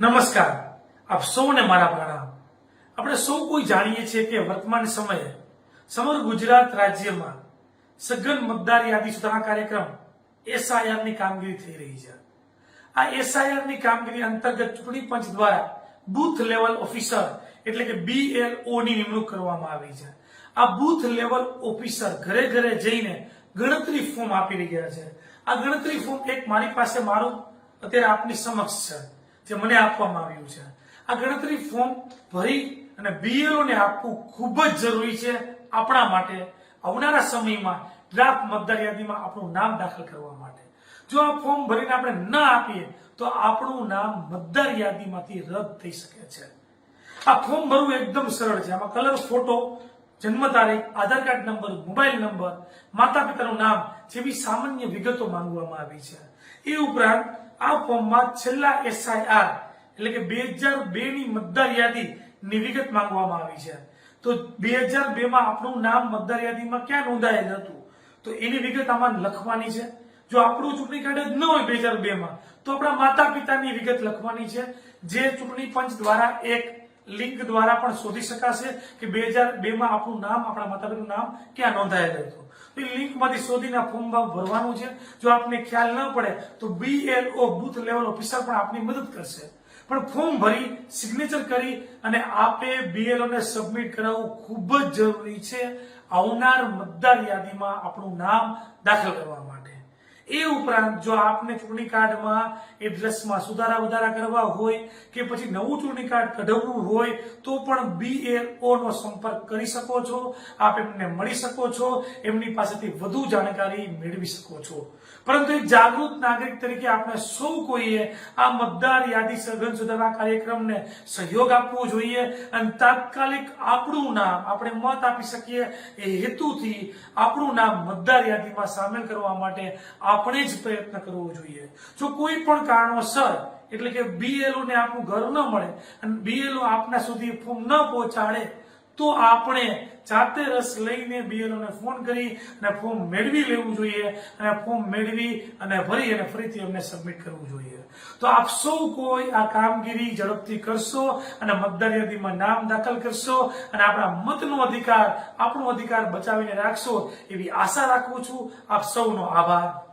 નમસ્કાર. આપ સૌને મારા પ્રણામ. આપણે સૌ કોઈ જાણીએ છીએ કે વર્તમાન સમયે સમગ્ર ગુજરાત રાજ્યમાં સઘન મતદાર યાદી સુધારણા કાર્યક્રમ એસઆઈઆરની કામગીરી થઈ રહી છે. આ એસઆઈઆરની કામગીરી અંતર્ગત ચૂંટણી પંચ દ્વારા બૂથ લેવલ ઓફિસર એટલે કે બીએલઓ ની નિમણૂક કરવામાં આવી છે. આ બૂથ લેવલ ઓફિસર ઘરે ઘરે જઈને ગણતરી ફોર્મ આપી રહ્યા છે. આ ગણતરી ફોર્મ એક મારી પાસે મારું, અત્યારે આપની સમક્ષ છે. જે મને આપવામાં આવ્યું છે. આ ગણતરી ફોર્મ ભરી અને બીએલઓ ને આપવું ખૂબ જ જરૂરી છે આપણા માટે આવનારા સમયમાં ડ્રાફ્ટ મતદાર યાદીમાં આપણું નામ દાખલ કરવા માટે. જો આ ફોર્મ ભરીને આપણે ન આપીએ, તો આપણું નામ મતદાર યાદીમાંથી રદ થઈ શકે છે. આ ફોર્મ ભરવું એકદમ સરળ છે. આમાં કલર ફોટો જન્મ તારીખ, Aadhaar card number, mobile number માતા પિતાનું નામ જેવી સામાન્ય વિગતો માંગવામાં આવી છે. એ ઉપરાંત આ ફોર્મમાં છેલ્લા એસઆઈઆર એટલે કે બે હજાર બે ની મતદાર યાદી ની વિગત માંગવામાં આવી છે. તો બે હજાર બે માં આપણું નામ મતદાર યાદીમાં ક્યાં નોંધાયેલ હતું? તો એની વિગત આમાં લખવાની છે. જો આપણું ચૂંટણી કાર્ડ જ ન હોય બે હજાર બે માં તો આપણા માતા પિતાની વિગત લખવાની છે. જે ચૂંટણી પંચ દ્વારા એક લિંક દ્વારા પણ શોધી શકાશે કે બે હજાર બે માં આપણું નામ, આપણા માતા પિતાનું નામ ક્યાં નોંધાયેલું હતું. તો એ લિંકમાંથી શોધીને આ ફોર્મ ભરવાનું છે. જો આપને ખ્યાલ ન પડે, તો બીએલઓ બુથ લેવલ ઓફિસર પણ આપની મદદ કરશે. પણ ફોર્મ ભરી સિગ્નેચર કરી અને આપે બીએલઓ ને સબમિટ કરાવવું ખૂબ જ જરૂરી છે. આવનાર મતદાર યાદીમાં આપણું નામ દાખલ કરવા માટે. એ ઉપરાંત જો આપને ચૂંટણી કાર્ડમાં એડ્રેસમાં સુધારા વધારા કરવા હોય કે પછી નવું ચૂંટણી કાર્ડ કઢાવવું હોય, તો પણ બીએલઓ નો સંપર્ક કરી શકો છો, આપ એમને મળી શકો છો, એમની પાસેથી વધુ જાણકારી મેળવી શકો છો. પરંતુ એક જાગૃત નાગરિક તરીકે આપણે સૌ કોઈએ આ મતદાર યાદી સઘન સુધારા કાર્યક્રમને સહયોગ આપવો જોઈએ અને તાત્કાલિક આપણું નામ આપણે મત આપી શકીએ એ હેતુથી આપણું નામ મતદાર યાદીમાં સામેલ કરવા માટે આપણે જ પ્રયત્ન કરવો જોઈએ. જો કોઈ પણ કારણોસર, એટલે કે બીએલઓ ને આપણું ઘર ન મળે અને બીએલઓ આપના સુધી ફોર્મ ન પહોંચાડે, તો આપણે જાતે રસ લઈને બીએલઓ ને ફોન કરી અને ફોર્મ મેળવી લેવું જોઈએ અને ફોર્મ મેળવી અને ભરી અને ફરીથી અમને સબમિટ કરવું જોઈએ. તો આપ સૌ કોઈ આ કામગીરી ઝડપથી કરશો અને મતદાર યાદીમાં નામ દાખલ કરશો અને આપણા મતનો અધિકાર, આપણો અધિકાર બચાવીને રાખશો એવી આશા રાખું છું. આપ સૌનો આભાર.